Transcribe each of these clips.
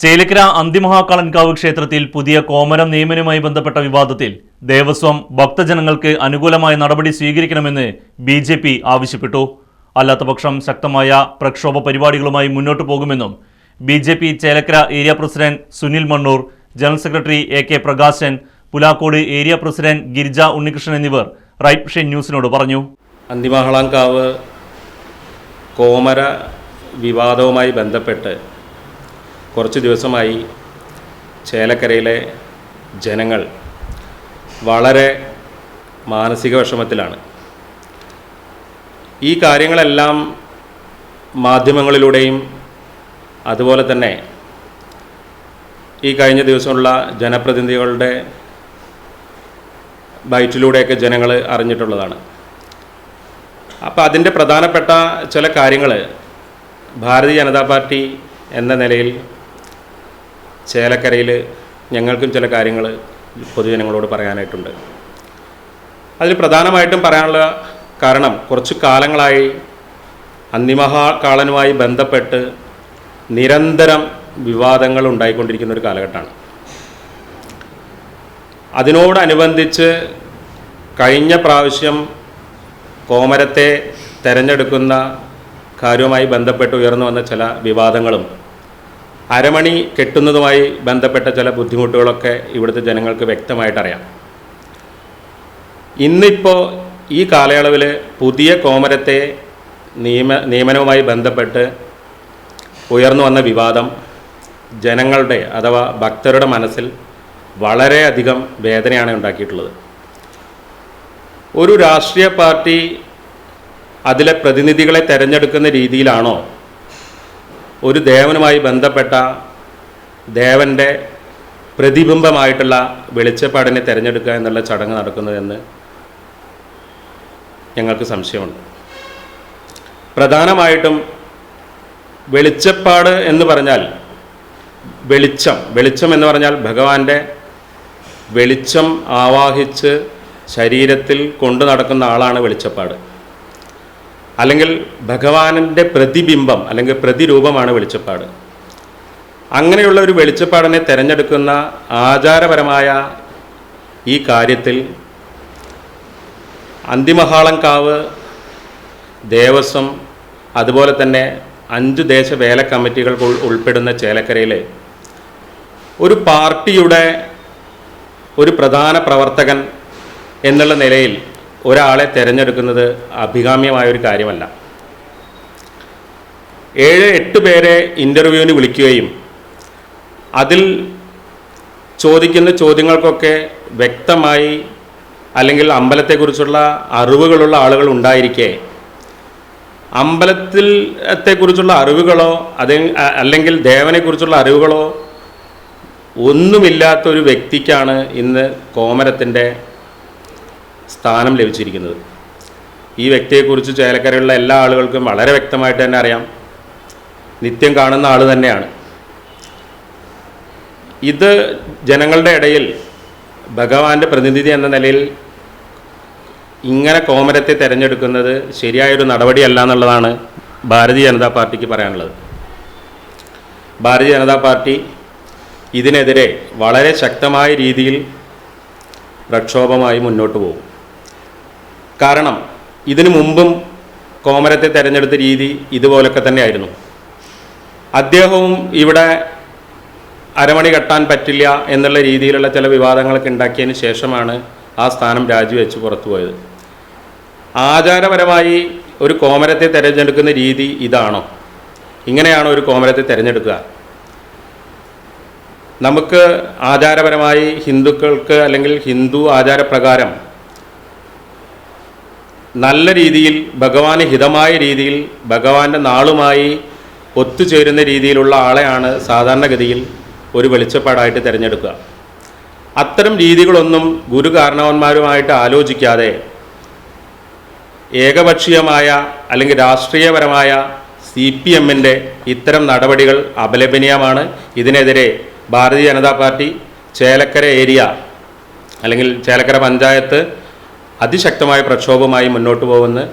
Chelakkara Anthimahakalankavu ക്ഷേത്രത്തിൽ പുതിയ കോമരം നിയമനവുമായി ബന്ധപ്പെട്ട വിവാദത്തിൽ ദേവസ്വം ഭക്തജനങ്ങൾക്ക് അനുകൂലമായ നടപടി സ്വീകരിക്കണമെന്ന് ബി ജെ പി ആവശ്യപ്പെട്ടു. അല്ലാത്തപക്ഷം ശക്തമായ പ്രക്ഷോഭ പരിപാടികളുമായി മുന്നോട്ടു പോകുമെന്നും B J P Chelakkara area president Sunil Mannur general secretary A K Prakashan Pulakode area president Girija Unnikrishnan എന്നിവർ റൈറ്റ് വിഷൻ ന്യൂസിനോട് പറഞ്ഞു. അന്തിമഹളാങ്കാവ് കോമര വിവാദവുമായി ബന്ധപ്പെട്ട് കുറച്ച് ദിവസമായി ചേലക്കരയിലെ ജനങ്ങൾ വളരെ മാനസിക വിഷമത്തിലാണ്. ഈ കാര്യങ്ങളെല്ലാം മാധ്യമങ്ങളിലൂടെയും അതുപോലെ തന്നെ ഈ കഴിഞ്ഞ ദിവസമുള്ള ജനപ്രതിനിധികളുടെ ബൈറ്റിലൂടെയൊക്കെ ജനങ്ങൾ അറിഞ്ഞിട്ടുള്ളതാണ്. അപ്പോൾ അതിന്റെ പ്രധാനപ്പെട്ട ചില കാര്യങ്ങൾ ഭാരതീയ ജനതാ പാർട്ടി എന്ന നിലയിൽ ചേലക്കരയിൽ ഞങ്ങൾക്കും ചില കാര്യങ്ങൾ പൊതുജനങ്ങളോട് പറയാനായിട്ടുണ്ട്. അതിൽ പ്രധാനമായിട്ടും പറയാനുള്ള കാരണം കുറച്ച് കാലങ്ങളായി അന്തിമഹാകാളനുമായി ബന്ധപ്പെട്ട് നിരന്തരം വിവാദങ്ങൾ ഉണ്ടായിക്കൊണ്ടിരിക്കുന്ന ഒരു കാലഘട്ടമാണ്. അതിനോടനുബന്ധിച്ച് കഴിഞ്ഞ പ്രാവശ്യം കോമരത്തെ തെരഞ്ഞെടുക്കുന്ന കാര്യവുമായി ബന്ധപ്പെട്ട് ഉയർന്നു വന്ന ചില വിവാദങ്ങളും അരമണി കെട്ടുന്നതുമായി ബന്ധപ്പെട്ട ചില ബുദ്ധിമുട്ടുകളൊക്കെ ഇവിടുത്തെ ജനങ്ങൾക്ക് വ്യക്തമായിട്ടറിയാം. ഇന്നിപ്പോൾ ഈ കാലയളവിൽ പുതിയ കോമരത്തെ നിയമ നിയമനവുമായി ബന്ധപ്പെട്ട് ഉയർന്നു വന്ന വിവാദം ജനങ്ങളുടെ അഥവാ ഭക്തരുടെ മനസ്സിൽ വളരെയധികം വേദനയാണ് ഉണ്ടാക്കിയിട്ടുള്ളത്. ഒരു രാഷ്ട്രീയ പാർട്ടി അതിലെ പ്രതിനിധികളെ തിരഞ്ഞെടുക്കുന്ന രീതിയിലാണോ ഒരു ദേവനുമായി ബന്ധപ്പെട്ട ദേവന്റെ പ്രതിബിംബമായിട്ടുള്ള വെളിച്ചപ്പാടിനെ തിരഞ്ഞെടുക്കുക എന്നുള്ള ചടങ്ങ് നടക്കുന്നതെന്ന് ഞങ്ങൾക്ക് സംശയമുണ്ട്. പ്രധാനമായിട്ടും വെളിച്ചപ്പാട് എന്ന് പറഞ്ഞാൽ വെളിച്ചം. വെളിച്ചം എന്ന് പറഞ്ഞാൽ ഭഗവാന്റെ വെളിച്ചം ആവാഹിച്ച് ശരീരത്തിൽ കൊണ്ടു നടക്കുന്ന ആളാണ് വെളിച്ചപ്പാട്. അല്ലെങ്കിൽ ഭഗവാനിന്റെ പ്രതിബിംബം അല്ലെങ്കിൽ പ്രതിരൂപമാണ് വെളിച്ചപ്പാട്. അങ്ങനെയുള്ള ഒരു വെളിച്ചപ്പാടിനെ തിരഞ്ഞെടുക്കുന്ന ആചാരപരമായ ഈ കാര്യത്തിൽ അന്തിമഹാളങ്കാവ് ദേവസ്വം അതുപോലെ തന്നെ അഞ്ച് ദേശ വേല കമ്മിറ്റികൾ ഉൾ- ഉൾപ്പെടുന്ന ചേലക്കരയിലെ ഒരു പാർട്ടിയുടെ ഒരു പ്രധാന പ്രവർത്തകൻ എന്നുള്ള നിലയിൽ ഒരാളെ തിരഞ്ഞെടുക്കുന്നത് അഭികാമ്യമായ ഒരു കാര്യമല്ല. ഏഴ് എട്ട് പേരെ ഇന്റർവ്യൂവിന് വിളിക്കുകയും അതിൽ ചോദിക്കുന്ന ചോദ്യങ്ങൾക്കൊക്കെ വ്യക്തമായി അല്ലെങ്കിൽ അമ്പലത്തെക്കുറിച്ചുള്ള അറിവുകളുള്ള ആളുകൾ ഉണ്ടായിരിക്കെ. അമ്പലത്തിൽ അറിവുകളോ അതെ അല്ലെങ്കിൽ ദേവനെക്കുറിച്ചുള്ള അറിവുകളോ ഒന്നുമില്ലാത്ത ഒരു വ്യക്തിക്കാണ് ഇന്ന് കോമരത്തിന്റെ സ്ഥാനം ലഭിച്ചിരിക്കുന്നത്. ഈ വ്യക്തിയെക്കുറിച്ച് ചേലക്കരയുള്ള എല്ലാ ആളുകൾക്കും വളരെ വ്യക്തമായിട്ട് തന്നെ അറിയാം. നിത്യം കാണുന്ന ആൾ തന്നെയാണ്. ഇത് ജനങ്ങളുടെ ഇടയിൽ ഭഗവാന്റെ പ്രതിനിധി എന്ന നിലയിൽ ഇങ്ങനെ കോമരത്തെ തിരഞ്ഞെടുക്കുന്നത് ശരിയായൊരു നടപടിയല്ല എന്നുള്ളതാണ് ഭാരതീയ ജനതാ പാർട്ടിക്ക് പറയാനുള്ളത്. ഭാരതീയ ജനതാ പാർട്ടി ഇതിനെതിരെ വളരെ ശക്തമായ രീതിയിൽ പ്രക്ഷോഭമായി മുന്നോട്ട് പോകും. കാരണം ഇതിനു മുമ്പും കോമരത്തെ തെരഞ്ഞെടുത്ത രീതി ഇതുപോലൊക്കെ തന്നെയായിരുന്നു. അദ്ദേഹവും ഇവിടെ അരമണി കെട്ടാൻ പറ്റില്ല എന്നുള്ള രീതിയിലുള്ള ചില വിവാദങ്ങളൊക്കെ ഉണ്ടാക്കിയതിന് ശേഷമാണ് ആ സ്ഥാനം രാജിവെച്ച് പുറത്തുപോയത് ആചാരപരമായി ഒരു കോമരത്തെ തിരഞ്ഞെടുക്കുന്ന രീതി ഇതാണോ? ഇങ്ങനെയാണോ ഒരു കോമരത്തെ തിരഞ്ഞെടുക്കുക. നമുക്ക് ആചാരപരമായി ഹിന്ദുക്കൾക്ക് അല്ലെങ്കിൽ ഹിന്ദു ആചാരപ്രകാരം നല്ല രീതിയിൽ ഭഗവാന് ഹിതമായ രീതിയിൽ ഭഗവാന്റെ നാളുമായി ഒത്തുചേരുന്ന രീതിയിലുള്ള ആളെയാണ് സാധാരണഗതിയിൽ ഒരു വെളിച്ചപ്പാടായിട്ട് തിരഞ്ഞെടുക്കുക. അത്തരം രീതികളൊന്നും ഗുരു കാരണവന്മാരുമായിട്ട് ആലോചിക്കാതെ ഏകപക്ഷീയമായ അല്ലെങ്കിൽ രാഷ്ട്രീയപരമായ സി പി എമ്മിന്റെ ഇത്തരം നടപടികൾ അപലപനീയമാണ്. ഇതിനെതിരെ ഭാരതീയ ജനതാ പാർട്ടി ചേലക്കര ഏരിയ അല്ലെങ്കിൽ ചേലക്കര പഞ്ചായത്ത് അതിശക്തമായ പ്രക്ഷോഭമായി മുന്നോട്ട് പോകുമെന്ന്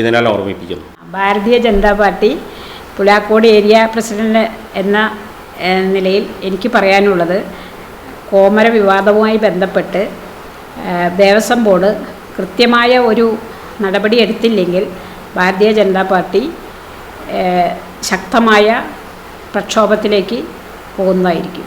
ഇതിനാൽ ഓർമ്മിപ്പിക്കുന്നു. Bharatiya Janata party Pulakode area president എന്ന നിലയിൽ എനിക്ക് പറയാനുള്ളത് കോമര വിവാദവുമായി ബന്ധപ്പെട്ട് ദേവസ്വം ബോർഡ് കൃത്യമായ ഒരു നടപടി എടുത്തില്ലെങ്കിൽ ഭാരതീയ ജനതാ പാർട്ടി ശക്തമായ പ്രക്ഷോഭത്തിലേക്ക് പോകുന്നതായിരിക്കും.